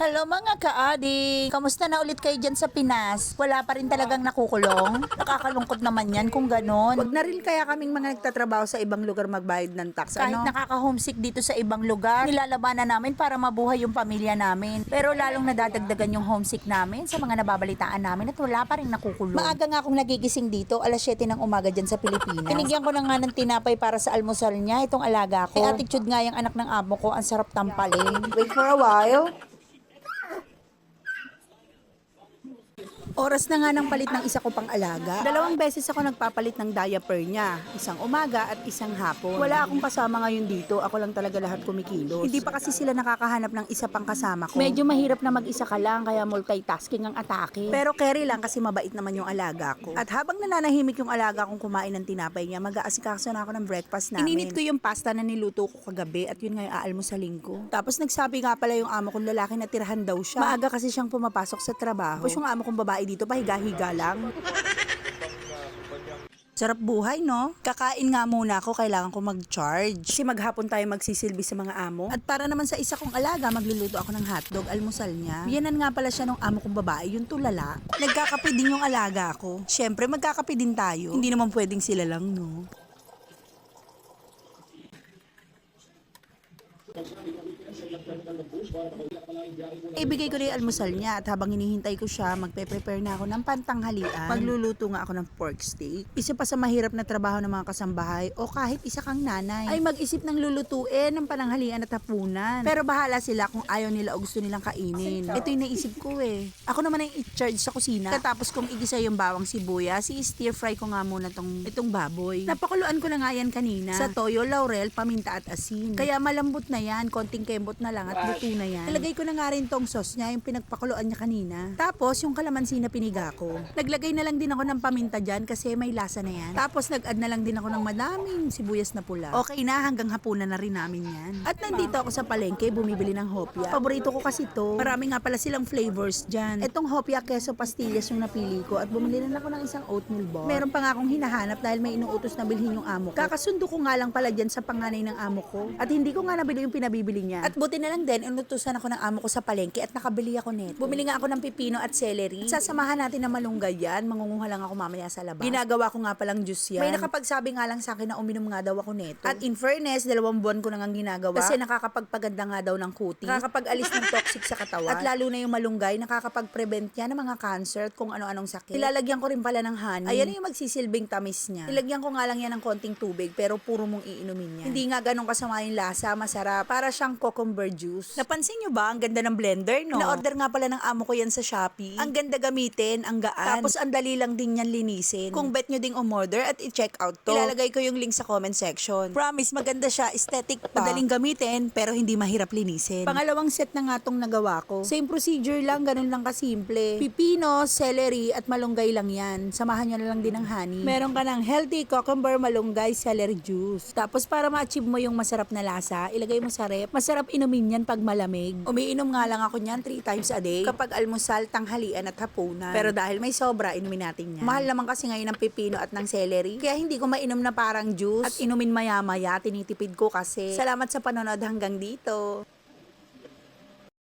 Hello mga kaading! Kamusta na ulit kayo dyan sa Pinas? Wala pa rin talagang nakukulong? Nakakalungkot naman yan kung ganon. Wag na rin kaya kaming mga nagtatrabaho sa ibang lugar magbayad ng tax. Kahit ano? nakaka-homesick dito sa ibang lugar, nilalabanan namin para mabuhay yung pamilya namin. Pero lalong nadadagdagan yung homesick namin sa mga nababalitaan namin at wala pa rin nakukulong. Maaga nga akong nagigising dito, alas 7 ng umaga dyan sa Pilipinas. Pinigyan ko na nga ng tinapay para sa almusal niya, itong alaga ko. Eh, attitude nga yung anak ng amo ko, ang sarap tampalin. Wait for a while. Oras na nga ng palit ng isa ko pang alaga. Dalawang beses ako nagpapalit ng diaper niya. Isang umaga at isang hapon. Wala akong kasama ngayon dito. Ako lang talaga lahat kumikilos. Hindi pa kasi sila nakakahanap ng isa pang kasama ko. Medyo mahirap na mag-isa ka lang, kaya multitasking ang atake. Pero carry lang kasi mabait naman yung alaga ko. At habang nananahimik yung alaga kong kumain ng tinapay niya, mag-aasikaso na ako ng breakfast namin. Ininit ko yung pasta na niluto ko kagabi at yun nga yung aalmusalin ko. Tapos nagsabi nga pala yung amo kong lalaki na tirahan daw siya. Maaga kasi siyang pumapasok sa trabaho. Tapos yung amo kong babae dito, pahiga-higa lang. Sarap buhay, no? Kakain nga muna ako, kailangan ko mag-charge. Kasi maghapon tayo magsisilbi sa mga amo. At para naman sa isa kong alaga, magluluto ako ng hotdog, almusal niya. Biyanan nga pala siya nung amo kong babae, yung tulala. Nagkakape din yung alaga ko. Siyempre, magkakape din tayo. Hindi naman pwedeng sila lang, no? Ibigay ko na yung almusal niya at habang hinihintay ko siya, magpe-prepare na ako ng pantanghalian. Magluluto nga ako ng pork steak. Isa pa sa mahirap na trabaho ng mga kasambahay o kahit isa kang nanay ay mag-isip ng lulutuin ng pananghalian at hapunan. Pero bahala sila kung ayaw nila o gusto nilang kainin. Ito yung naisip ko eh. Ako naman ang i-charge sa kusina. Katapos kong igisa yung bawang sibuyas, si-stir fry ko nga muna tong, itong baboy. Napakuluan ko na nga yan kanina. Sa toyo, laurel, paminta at asin. Kaya malambot na yan, konting kembot na lang at luto na yan. Nalagay ko na nga rin tong sauce niya, yung pinagpakuluan niya kanina. Tapos, yung kalamansi na piniga ko. Naglagay na lang din ako ng paminta dyan kasi may lasa na yan. Tapos, nag-add na lang din ako ng madaming sibuyas na pula. Okay na, hanggang hapunan na rin namin yan. At nandito ako sa palengke, bumibili ng hopia. Paborito ko kasi to. Marami nga pala silang flavors dyan. Etong hopia queso pastillas yung napili ko at bumili na ako ng isang oatmeal bar. Meron pa nga akong hinahanap dahil may inuutos na bilhin yung amo ko. Kakasundo ko nga lang pala dyan sa panganay ng amo ko. At hindi ko nga nabili yung pinabibili niya. At buti na lang din, inutusan ako ng amo ko sa palengke at nakabili ako nito. Bumili nga ako ng pipino at celery. At sasamahan natin ng malunggay yan. Mangunguha lang ako mamaya sa labas. Ginagawa ko nga palang juice yan. May nakapagsabi nga lang sa akin na uminom nga daw ako nito. At in fairness, dalawang buwan ko na nga ginagawa. Kasi nakakapagpaganda nga daw ng kuti. Nakakapag-alis ng toxic sa katawan. At lalo na yung malunggay, nakakapag-prevent yan ng mga cancer at kung ano-anong sakit. Ilalagyan ko rin pala ng honey. Ayan yung magsisilbing tamis niya. Ilagyan ko nga lang yan ng konting tubig pero puro mong iinumin yan. Hindi nga ganun kasama yung lasa, masarap. Para siyang cucumber juice. Napansin nyo ba? Ang ganda ng blender, no? Na-order nga pala ng amo ko yan sa Shopee. Ang ganda gamitin, ang gaan. Tapos ang dali lang din yan linisin. Kung bet nyo ding umorder at i-check out to, ilalagay ko yung link sa comment section. Promise, maganda siya, aesthetic pa. Madaling gamitin, pero hindi mahirap linisin. Pangalawang set na nga tong nagawa ko. Same procedure lang, ganun lang kasimple. Pipino, celery, at malunggay lang yan. Samahan nyo na lang din ng honey. Meron ka ng healthy cucumber, malunggay, celery juice. Tapos para ma-achieve mo yung masarap na lasa, ilagay mo sa rep. Masarap inumin yan pag malamig. Umiinom nga lang ako niyan 3 times a day. Kapag almusal, tanghalian at hapunan. Pero dahil may sobra, inumin natin yan. Mahal naman kasi ngayon ng pipino at ng celery. Kaya hindi ko mainom na parang juice. At inumin maya-maya, tinitipid ko kasi. Salamat sa panonood hanggang dito.